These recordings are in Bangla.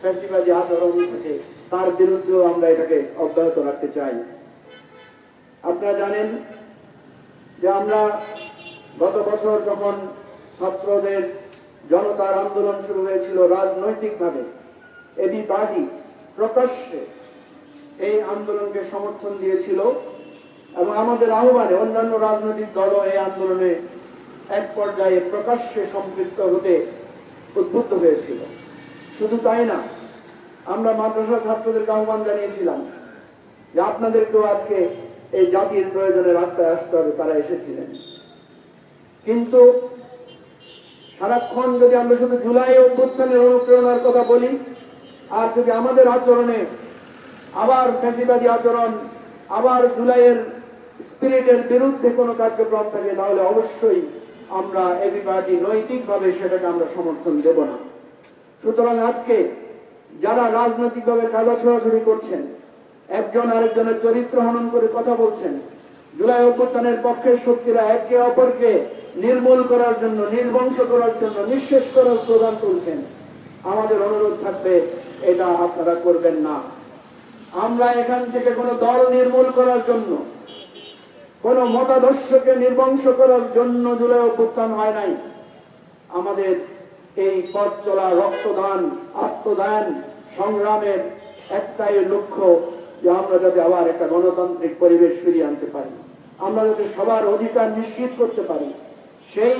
ফ্যাসিবাদী আচরণ থাকে তার বিরুদ্ধেও আমরা এটাকে অব্যাহত রাখতে চাই। আপনারা জানেন যে আমরা গত বছর যখন ছাত্রদের জনতার আন্দোলন শুরু হয়েছিল রাজনৈতিকভাবে, এবি পার্টি প্রকাশ্যে এই আন্দোলনকে সমর্থন দিয়েছিল এবং আমাদের আহ্বানে অন্যান্য রাজনৈতিক দলও এই আন্দোলনে এক পর্যায়ে প্রকাশ্যে সম্পৃক্ত হতে উদ্বুদ্ধ হয়েছিল। শুধু তাই না, আমরা মাদ্রাসা ছাত্রদেরকে আহ্বান জানিয়েছিলাম যে আপনাদেরকেও আজকে এই জাতির প্রয়োজনে রাস্তায় আসতে হবে, তারা এসেছিলেন। কিন্তু সারাক্ষণ যদি আমরা শুধু জুলাই অভ্যুত্থানের অনুপ্রেরণার কথা বলি, আর যদি আমাদের আচরণে আবার ফ্যাসিবাদী আচরণ, আবার জুলাইয়ের স্পিরিটের বিরুদ্ধে কোনো কার্যক্রম থাকে, তাহলে অবশ্যই আমরা এবি পার্টি নৈতিকভাবে সেটাকে আমরা সমর্থন দেব না। সুতরাং আজকে যারা রাজনৈতিকভাবে কাদা ছড়াছড়ি করছেন, একজন আরেকজনের চরিত্র হনন করে কথা বলছেন, জুলাই অভ্যুত্থানের পক্ষের শক্তিরা একে অপরকে নির্মূল করার জন্য, নির্বংশ করার জন্য, নিঃশেষ করার স্লোগান তুলছেন। আমাদের অনুরোধ থাকবে, এটা আপনারা করবেন না। আমরা এখান থেকে কোনো দল নির্মূল করার জন্য, কোন মতাদর্শকে নির্বংশ করার জন্য জুলাই অভ্যুত্থান হয় নাই। আমাদের এই পথ চলা রক্তদান, আত্মদান, সংগ্রামের একটাই লক্ষ্য যে আমরা যাতে আবার একটা গণতান্ত্রিক পরিবেশ ফিরিয়ে আনতে পারি। আমরা যাতে সবার অধিকার নিশ্চিত করতে পারি। সেই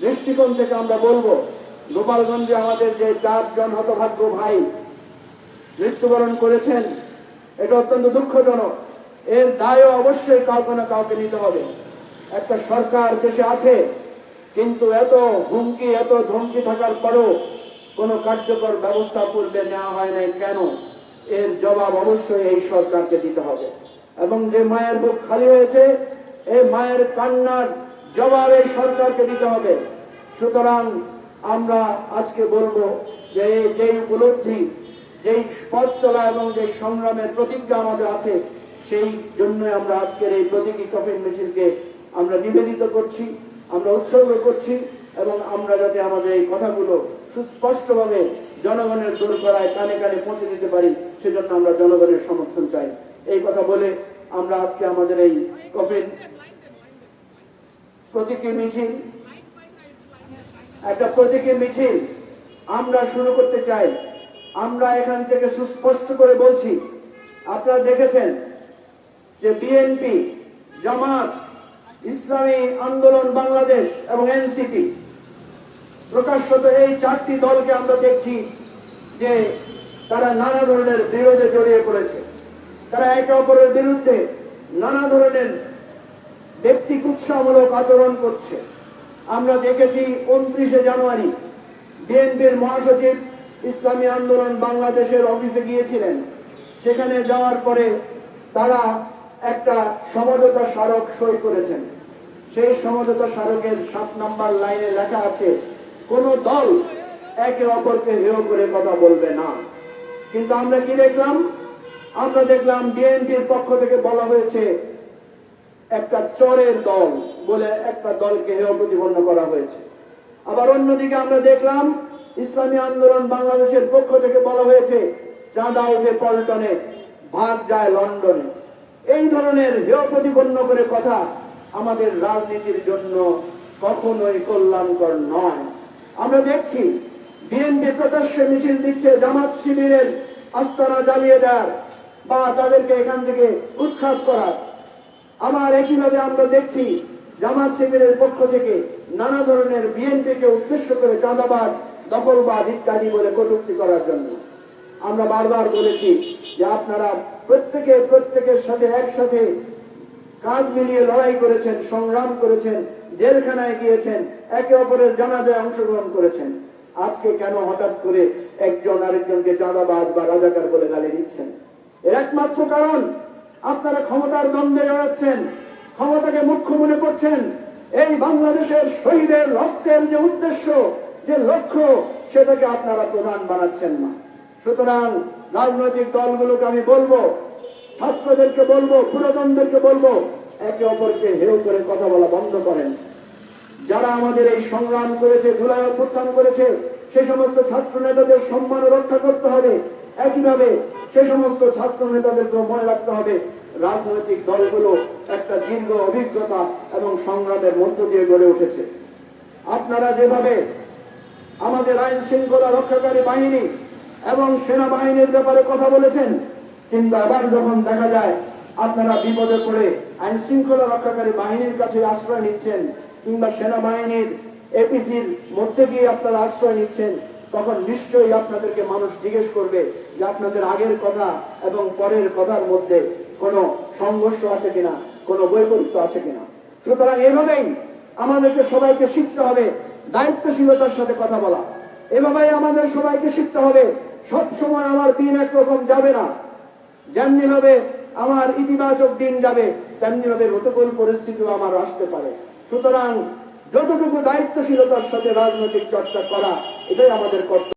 দৃষ্টিকোণ থেকে আমরা বলব, গোপালগঞ্জে আমাদের যে চারজন হতভাগ্য ভাই মৃত্যুবরণ করেছেন, এটা অত্যন্ত দুঃখজনক। এর দায়ও অবশ্যই কাউকে না কাউকে নিতে হবে। একটা সরকার দেশে আছে কিন্তু এত হুমকি, এত ধমকি থাকার পরেও কোনো কার্যকর ব্যবস্থা পূর্বে নেওয়া হয় নাই। কেন? এর জবাব অবশ্যই এই সরকারকে দিতে হবে। এবং যে মায়ের বুক খালি হয়েছে, এই মায়ের কান্নার জবাব এই সরকারকে দিতে হবে। সুতরাং আমরা আজকে বলব যে যেই উপলব্ধি, যেই পথ চলা এবং যে সংগ্রামের প্রতিজ্ঞা আমাদের আছে, সেই জন্য আমরা আজকের এই প্রতীকী কফিন মিছিলকে আমরা নিবেদিত করছি। আমরা উৎসর্গ করছি এবং আমরা যাতে আমাদের এই কথাগুলো সুস্পষ্টভাবে জনগণের দূর করায় কানে কানে পৌঁছে দিতে পারি, সেজন্য আমরা জনগণের সমর্থন চাই। এই কথা বলে আমরা আজকে আমাদের এই কফিন প্রতীকী মিছিল, একটা প্রতীকী মিছিল আমরা শুরু করতে চাই। আমরা এখান থেকে সুস্পষ্ট করে বলছি, আপনারা দেখেছেন যে বিএনপি, জামাত ইসলামী আন্দোলন বাংলাদেশ এবং এনসিপি। প্রকাশ্যত এই চারটি দলকে আমরা দেখছি যে তারা নানা ধরনের বিরোধে জড়িয়ে পড়েছে। তারা একে অপরের বিরুদ্ধে নানা ধরনের ব্যক্তি কুৎসামূলক আচরণ করছে। আমরা দেখেছি উনত্রিশে জানুয়ারি বিএনপির মহাসচিব ইসলামী আন্দোলন বাংলাদেশের অফিসে গিয়েছিলেন। সেখানে যাওয়ার পরে তারা একটা সমঝোতা স্মারক সই করেছেন। সেই সমঝোতা স্মারকের সাত নম্বর লাইনে লেখা আছে, কোন দল একে অপরকে হেয় করে কথা বলবে না। কিন্তু আমরা কি দেখলাম? আমরা দেখলাম বিএনপির পক্ষ থেকে বলা হয়েছে, একটা চরের দল বলে একটা দলকে হেয় প্রতিপন্ন করা হয়েছে। আবার অন্যদিকে আমরা দেখলাম, ইসলামী আন্দোলন বাংলাদেশের পক্ষ থেকে বলা হয়েছে, চাঁদা উঠে পল্টনে, ভাগ যায় লন্ডনে। এই ধরনের হেয় প্রতিপন্ন করে কথা আমাদের রাজনীতির জন্য কখনোই কল্যাণকর নয়। আমরা দেখছি বিএনপি প্রকাশ্যে মিছিল দিচ্ছে, জামাত শিবিরের আস্তানা জ্বালিয়ে দেওয়ার বা তাদেরকে এখান থেকে উৎখাত করার। আমার একইভাবে আমরা দেখছি জামাত শিবিরের পক্ষ থেকে নানা ধরনের বিএনপিকে উদ্দেশ্য করে চাঁদাবাজ, দখলবাজ ইত্যাদি বলে কটুক্তি করার জন্য। আমরা বারবার বলেছি যে আপনারা প্রত্যেকে প্রত্যেকের সাথে একসাথে কাঁধ মিলিয়ে লড়াই করেছেন, সংগ্রাম করেছেন, জেলখানায় গিয়েছেন, একে অপরের জানাজায় অংশগ্রহণ করেছেন। আজকে কেন হঠাৎ করে একজন আরেকজনকে চাঁদাবাজ বা রাজাকার বলে গালি দিচ্ছেন? এর একমাত্র কারণ, আপনারা ক্ষমতার দ্বন্দ্বে জড়াচ্ছেন, ক্ষমতাকে মুখ্য মনে করছেন। এই বাংলাদেশের শহীদের রক্তের যে উদ্দেশ্য, যে লক্ষ্য, সেটাকে আপনারা প্রধান বানাচ্ছেন না। সুতরাং রাজনৈতিক দলগুলোকে আমি বলব, ছাত্রদেরকে বলব পুরোদনদেরকে বলব, একে অপরকে হেউ করে কথা বলা বন্ধ করেন। যারা আমাদের এই সংগ্রাম করেছে, ধুলায় অভ্যুত্থান করেছে, সে সমস্ত ছাত্র নেতাদের সম্মান রক্ষা করতে হবে। একইভাবে সে সমস্ত ছাত্র নেতাদেরকেও মনে রাখতে হবে, রাজনৈতিক দলগুলো একটা দীর্ঘ অভিজ্ঞতা এবং সংগ্রামের মধ্য দিয়ে গড়ে উঠেছে। আপনারা যেভাবে আমাদের আইন শৃঙ্খলা রক্ষাকারী বাহিনী এবং সেনাবাহিনীর ব্যাপারে কথা বলেছেন। কিন্তু আবার যখন দেখা যায়, আপনারা বিপদে পড়ে আইন শৃঙ্খলা রক্ষাকারী বাহিনীর কাছে আশ্রয় নিচ্ছেন, কিংবা সেনাবাহিনীর এপিসির মধ্যে গিয়ে আপনারা আশ্রয় নিচ্ছেন, তখন নিশ্চয়ই আপনাদেরকে মানুষ জিজ্ঞেস করবে যে আপনাদের আগের কথা এবং পরের কথার মধ্যে কোনো সংঘর্ষ আছে কিনা, কোনো বৈপরীত্য আছে কিনা। সুতরাং এভাবেই আমাদেরকে সবাইকে শিখতে হবে, দায়িত্বশীলতার সাথে কথা বলা। এভাবেই আমাদের সবাইকে শিখতে হবে সব সময় আমার দিন একরকম যাবে না। যেমনি ভাবে আমার ইতিবাচক দিন যাবে তেমনি ভাবে প্রতিকূল পরিস্থিতিও আমার আসতে পারে। সুতরাং যতটুকু দায়িত্বশীলতার সাথে রাজনৈতিক চর্চা করা, এটাই আমাদের কর্তব্য।